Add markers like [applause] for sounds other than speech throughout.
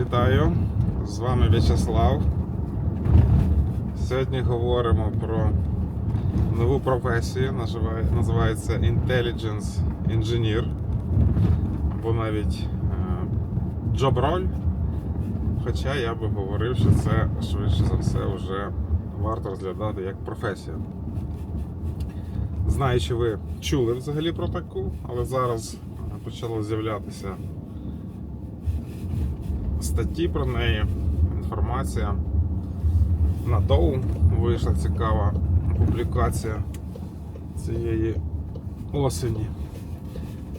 Вітаю! З вами В'ячеслав. Сьогодні говоримо про нову професію, називається Intelligence Engineer, або навіть е, Job Role. Хоча я би говорив, що це швидше за все вже варто розглядати як професію. Знаю, чи ви чули взагалі про таку, але зараз е, почало з'являтися статті про неї, інформація. На Доу вийшла цікава публікація цієї осені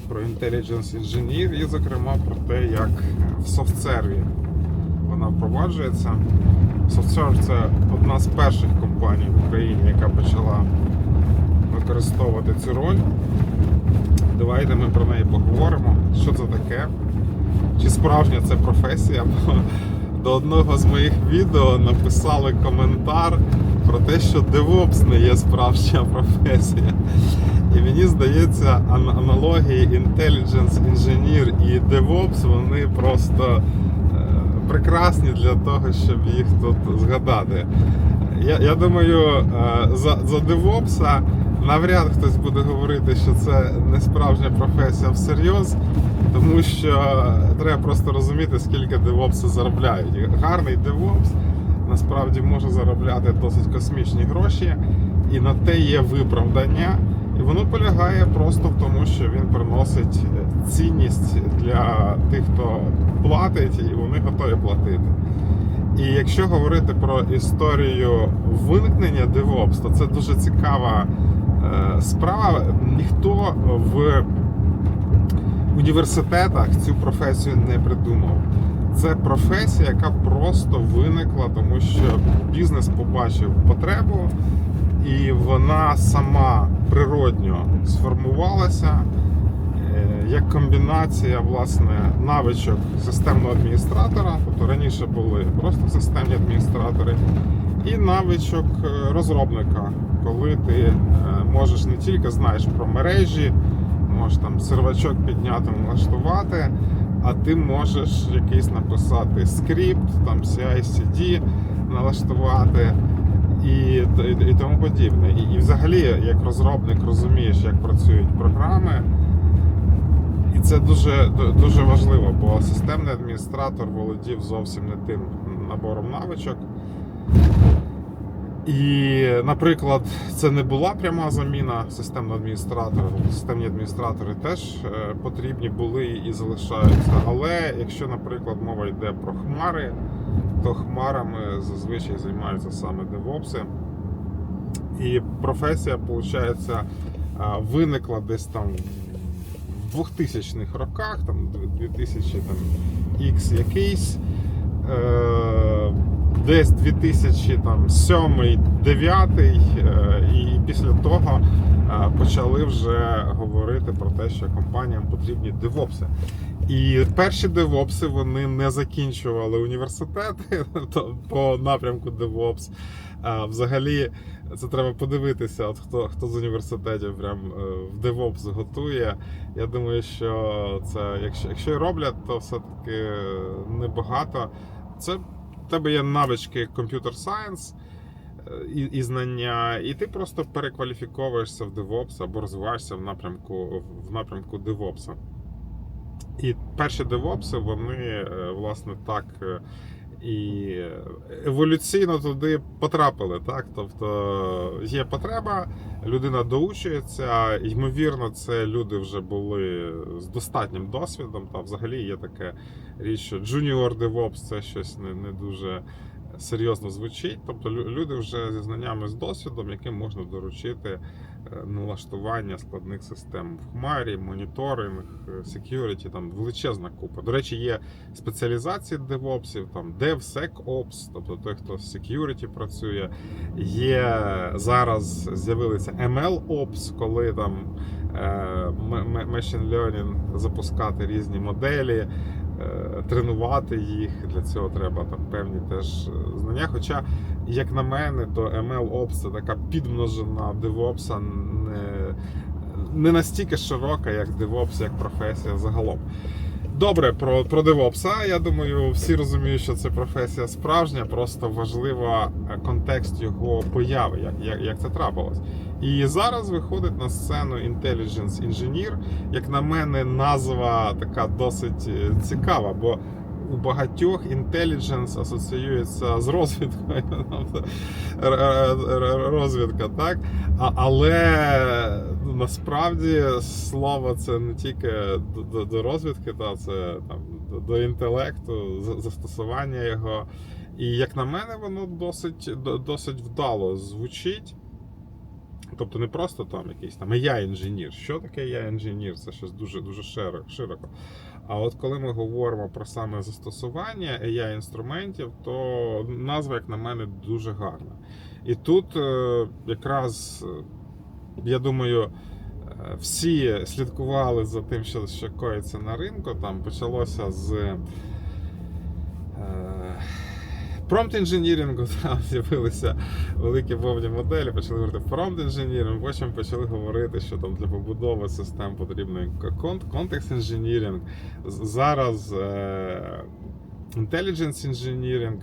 про Intelligence Engineer і, зокрема, про те, як в софтсерві вона впроваджується. SoftServe це одна з перших компаній в Україні, яка почала використовувати цю роль. Давайте ми про неї поговоримо. Що це таке? Чи справжня це професія? [laughs] До одного з моїх відео написали коментар про те, що DevOps не є справжня [laughs] професія. І мені здається, аналогії Intelligence Engineer і DevOps вони просто е, прекрасні для того, щоб їх тут згадати. Я, я думаю, е, за, за DevOps навряд хтось буде говорити, що це не справжня професія всерйоз, тому що треба просто розуміти, скільки DevOps заробляють. Гарний DevOps насправді може заробляти досить космічні гроші, і на те є виправдання. І воно полягає просто в тому, що він приносить цінність для тих, хто платить, і вони готові платити. І якщо говорити про історію виникнення DevOps, то це дуже цікава е, справа. Ніхто в університетах цю професію не придумав. Це професія, яка просто виникла, тому що бізнес побачив потребу, і вона сама природньо сформувалася е, як комбінація власне навичок системного адміністратора, тобто раніше були просто системні адміністратори, і навичок е, розробника, коли ти е, можеш не тільки знаєш про мережі, можеш там сервачок підняти, налаштувати, а ти можеш якийсь написати скрипт, там CI-CD налаштувати і, і, тому подібне. І, і взагалі, як розробник, розумієш, як працюють програми. І це дуже, дуже важливо, бо системний адміністратор володів зовсім не тим набором навичок. І, наприклад, це не була пряма заміна системного адміністратора. Системні адміністратори теж е, потрібні були і залишаються. Але якщо, наприклад, мова йде про хмари, то хмарами зазвичай займаються саме девопси. І професія, виходить, виникла десь там в 2000-х роках, там 2000 там, X якийсь. Е, Десь 2007-2009 і після того е, почали вже говорити про те, що компаніям потрібні девопси. І перші девопси вони не закінчували університети [laughs] то по напрямку DevOps. А взагалі це треба подивитися, от хто хто з університетів прям е, в DevOps готує. Я думаю, що це, якщо якщо і роблять, то все-таки небагато. Це в тебе є навички Science е, і, і знання, і ти просто перекваліфіковуєшся в DevOps або розвиваєшся в напрямку в напрямку DevOps. І перші девопси, вони е, власне так е, і еволюційно туди потрапили. Так? Тобто є потреба, людина доучується, ймовірно, це люди вже були з достатнім досвідом. Та взагалі є таке річ, що Junior DevOps це щось не, не дуже серйозно звучить. Тобто люди вже зі знаннями з досвідом, яким можна доручити е, налаштування складних систем в хмарі, моніторинг, е, security, там величезна купа. До речі, є спеціалізації девопсів, там DevSecOps, тобто той, хто з security працює. Є зараз з'явилися MLOps, коли там е, machine learning запускати різні моделі. Е, Тренувати їх для цього треба там певні теж е, знання. Хоча, як на мене, то MLOps це така підмножена DevOps, не, не настільки широка, як DevOps, як професія загалом. Добре, про, про DevOps. Я думаю, всі розуміють, що це професія справжня, просто важлива е, контекст його появи, як, як, як це трапилось. І зараз виходить на сцену Intelligence Engineer. Як на мене, назва така досить е, цікава, бо у багатьох intelligence асоціюється з розвідкою. [laughs] тобто, Розвідка, так? Але насправді слово це не тільки до, до, розвідки, та це там до, інтелекту, застосування його. І як на мене, воно досить, досить вдало звучить. Тобто не просто там якийсь там я інженір. Що таке я інженір? Це щось дуже дуже широко. А от коли ми говоримо про саме застосування AI інструментів, то назва, як на мене, дуже гарна. І тут е, якраз я думаю. е, Всі слідкували за тим, що, що коїться на ринку. Там почалося з е, промпт інженірінгу, [laughs] там з'явилися великі мовні моделі, почали говорити промпт інженіринг, потім почали говорити, що там для побудови систем потрібен контекст інженіринг. Зараз е, intelligence engineering.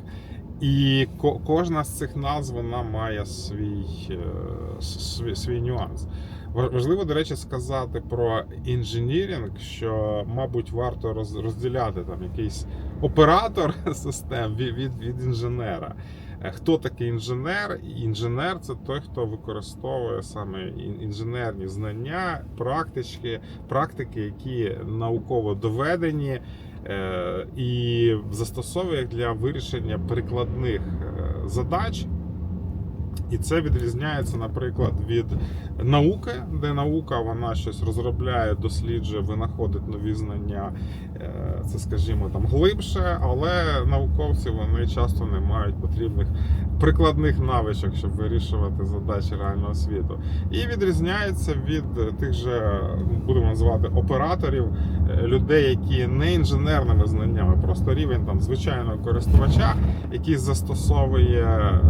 І ко- кожна з цих назв вона має свій, е, свій, свій нюанс. Ва- Важливо, до речі, сказати про інженірінг, що, мабуть, варто роз- розділяти там якийсь оператор [laughs] систем від, від, від інженера. Е, Хто такий інженер? Інженер це той, хто використовує саме інженерні знання, практички, практики, які науково доведені, і застосовує для вирішення прикладних е, задач. І це відрізняється, наприклад, від науки, де наука вона щось розробляє, досліджує, винаходить нові знання. Е, Це, скажімо, там глибше, але науковці вони часто не мають потрібних прикладних навичок, щоб вирішувати задачі реального світу. І відрізняється від тих же, будемо називати, операторів, е, людей, які не інженерними знаннями, просто рівень там звичайного користувача, який застосовує.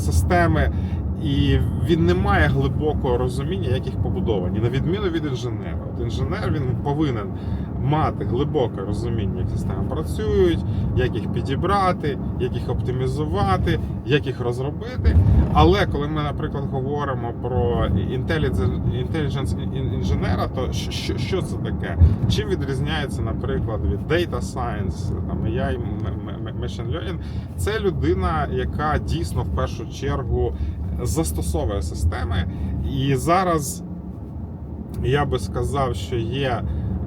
Системи, і він не має глибокого розуміння, як їх побудовані, на відміну від інженера. От інженер він повинен мати глибоке розуміння, як системи працюють, як їх підібрати, як їх оптимізувати, як їх розробити. Але коли ми, наприклад, говоримо про інтелідженс інженера, то що- що, це таке? Чим відрізняється, наприклад, від Data Science, там AI, Machine Learning? Це людина, яка дійсно в першу чергу застосовує системи. І зараз я би сказав, що є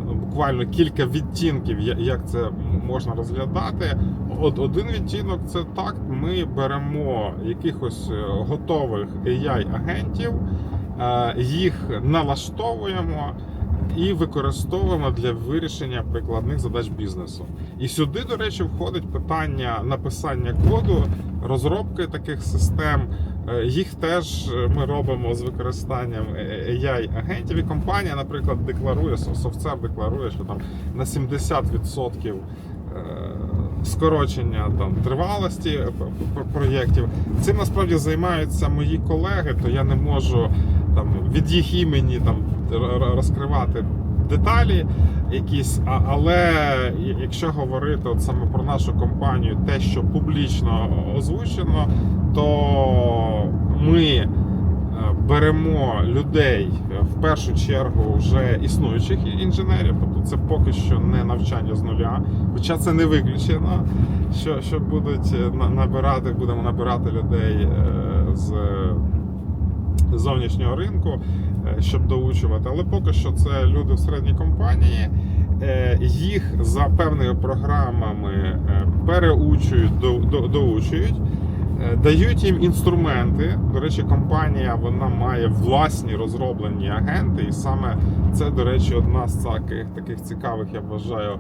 ну, буквально кілька відтінків, як це можна розглядати. От один відтінок це так: ми беремо якихось е, готових AI-агентів, е, їх налаштовуємо. І використовуємо для вирішення прикладних задач бізнесу. І сюди, до речі, входить питання написання коду, розробки таких систем. Е, Їх теж е, ми робимо з використанням AI-агентів. І компанія, наприклад, декларує, софтвер декларує, що там на 70% е, скорочення там тривалості е, проєктів. Цим насправді займаються мої колеги, то я не можу там від їх імені там розкривати деталі якісь. Але якщо говорити от саме про нашу компанію, те, що публічно озвучено, то ми е, беремо людей е, в першу чергу вже існуючих інженерів, тобто це поки що не навчання з нуля, хоча це не виключено, що, що будуть е, на- набирати, будемо набирати людей з зовнішнього ринку, е, щоб доучувати. Але поки що це люди в середній компанії. Е, Їх за певними програмами е, переучують, до- до- доучують. Дають їм інструменти. До речі, компанія вона має власні розроблені агенти, і саме це, до речі, одна з таких таких цікавих, я вважаю,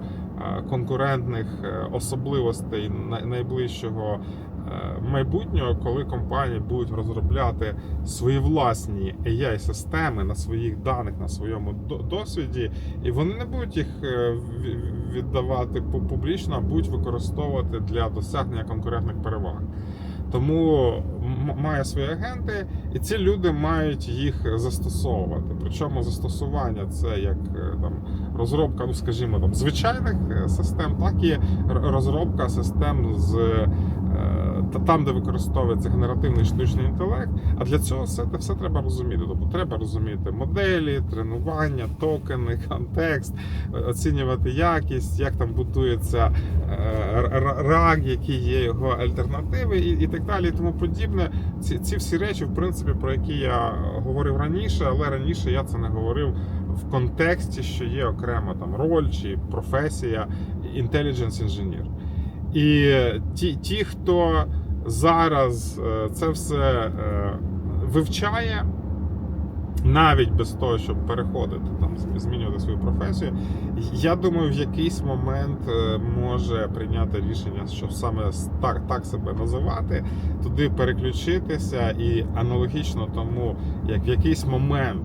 конкурентних е, особливостей найближчого е, майбутнього, коли компанії будуть розробляти свої власні AI-системи на своїх даних, на своєму досвіді, і вони не будуть їх е, віддавати публічно, а будуть використовувати для досягнення конкурентних переваг. Тому має свої агенти, і ці люди мають їх застосовувати. Причому застосування це як е, там розробка, ну скажімо, там звичайних е, систем, так і розробка систем з е, та- там, де використовується генеративний штучний інтелект. А для цього все, це все треба розуміти. Тобто треба розуміти моделі, тренування, токени, контекст, оцінювати якість, як там будується р- р- RAG, які є його альтернативи, і, і так далі, і тому подібне. Ці, ці всі речі, в принципі, про які я говорив раніше, але раніше я це не говорив в контексті, що є окрема там роль чи професія intelligence інженер. І ті, ті, хто зараз е, це все е, вивчає, навіть без того, щоб переходити там, змінювати свою професію, я думаю, в якийсь момент е, може прийняти рішення, що саме так, так себе називати, туди переключитися, і аналогічно тому, як в якийсь момент.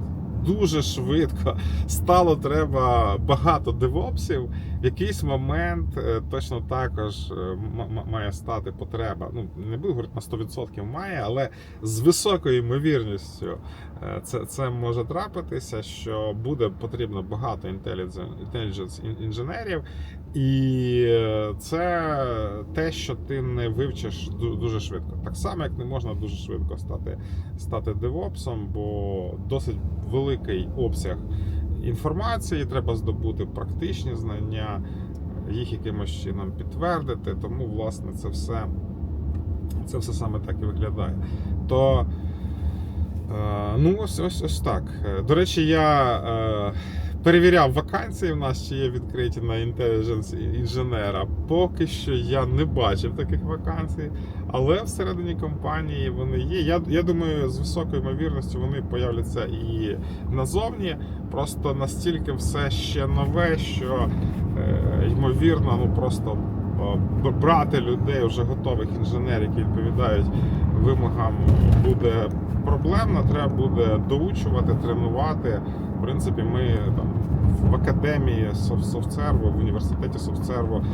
Дуже швидко стало треба багато девопсів. В якийсь момент е, точно також е, має стати потреба. Ну не буду говорити на 100% має, але з високою ймовірністю е, це, це може трапитися, що буде потрібно багато інтелідженс інженерів, і це те, що ти не вивчиш дуже швидко. Так само, як не можна дуже швидко стати, стати девопсом, бо досить великий обсяг інформації, треба здобути практичні знання, їх якимось чином підтвердити. Тому, власне, це все, це все саме так і виглядає. То е, ну, ось, ось, ось так. Е, До речі, я е, перевіряв вакансії в нас, чи є відкриті на інтелідженс інженера. Поки що я не бачив таких вакансій, але всередині компанії вони є. Я, я думаю, з високою ймовірністю вони появляться і назовні. Просто настільки все ще нове, що е, ймовірно, ну просто е, брати людей вже готових інженерів, які відповідають вимогам, буде проблемно. Треба буде доучувати, тренувати. Принципі, ми там в академії софтсерву, в університеті софтсерву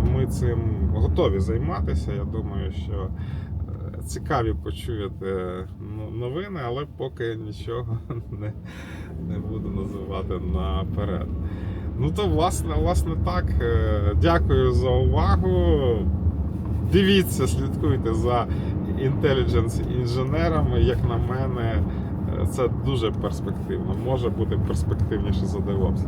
ми цим готові займатися. Я думаю, що е, цікаві почуєте ну, новини, але поки нічого [laughs] не, не буду називати наперед. Ну то власне, власне так. Е, Дякую за увагу. Дивіться, слідкуйте за інтелідженс інженерами. Як на мене, е, це дуже перспективно. Може бути перспективніше за DevOps.